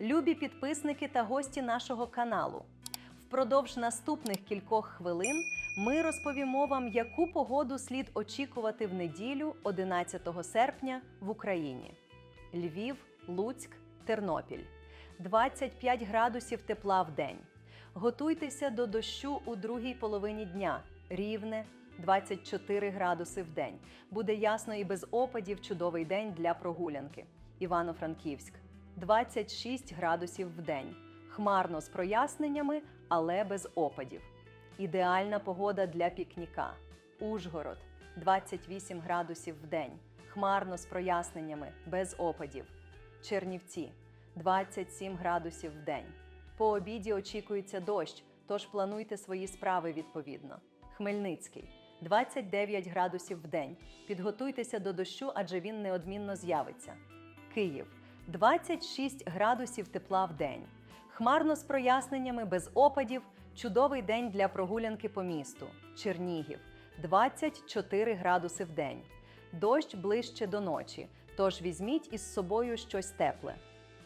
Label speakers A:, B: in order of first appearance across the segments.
A: Любі підписники та гості нашого каналу. Впродовж наступних кількох хвилин ми розповімо вам, яку погоду слід очікувати в неділю 11 серпня в Україні. Львів, Луцьк, Тернопіль. 25 градусів тепла в день. Готуйтеся до дощу у другій половині дня. Рівне 24 градуси в день. Буде ясно і без опадів чудовий день для прогулянки. Івано-Франківськ 26 градусів в день. Хмарно з проясненнями, але без опадів. Ідеальна погода для пікніка. Ужгород 28 градусів в день. Хмарно з проясненнями, без опадів. Чернівці 27 градусів в день. По обіді очікується дощ, тож плануйте свої справи відповідно. Хмельницький 29 градусів в день. Підготуйтеся до дощу, адже він неодмінно з'явиться. Київ 26 градусів тепла в день. Хмарно з проясненнями без опадів. Чудовий день для прогулянки по місту. Чернігів 24 градуси в день. Дощ ближче до ночі, тож візьміть із собою щось тепле.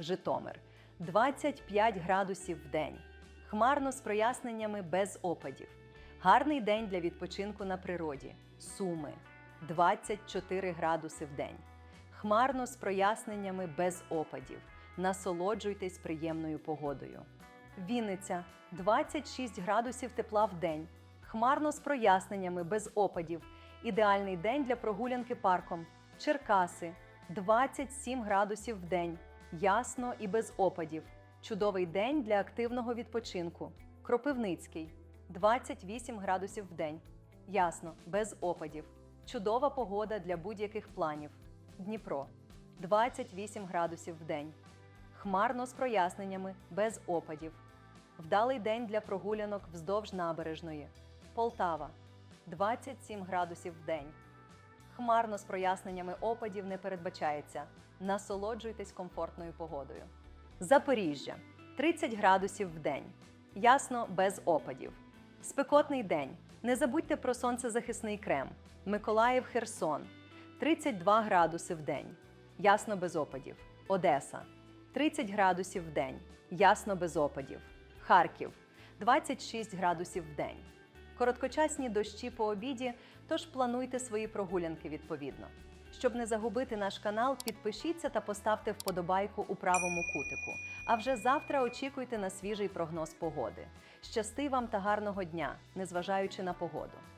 A: Житомир 25 градусів в день. Хмарно з проясненнями без опадів. Гарний день для відпочинку на природі. Суми 24 градуси в день. Хмарно з проясненнями без опадів. Насолоджуйтесь приємною погодою. Вінниця 26 градусів тепла в день. Хмарно з проясненнями без опадів. Ідеальний день для прогулянки парком. Черкаси 27 градусів в день. Ясно і без опадів. Чудовий день для активного відпочинку. Кропивницький 28 градусів в день. Ясно, без опадів. Чудова погода для будь-яких планів. Дніпро 28 градусів в день. Хмарно з проясненнями, без опадів. Вдалий день для прогулянок вздовж набережної. Полтава 27 градусів в день. Хмарно з проясненнями опадів не передбачається. Насолоджуйтесь комфортною погодою. Запоріжжя 30 градусів в день. Ясно без опадів. Спекотний день. Не забудьте про сонцезахисний крем. Миколаїв Херсон 32 градуси в день. Ясно без опадів. Одеса 30 градусів в день. Ясно без опадів. Харків 26 градусів в день. Короткочасні дощі по обіді, тож плануйте свої прогулянки відповідно. Щоб не загубити наш канал, підпишіться та поставте вподобайку у правому кутику. А вже завтра очікуйте на свіжий прогноз погоди. Щасти вам та гарного дня, незважаючи на погоду!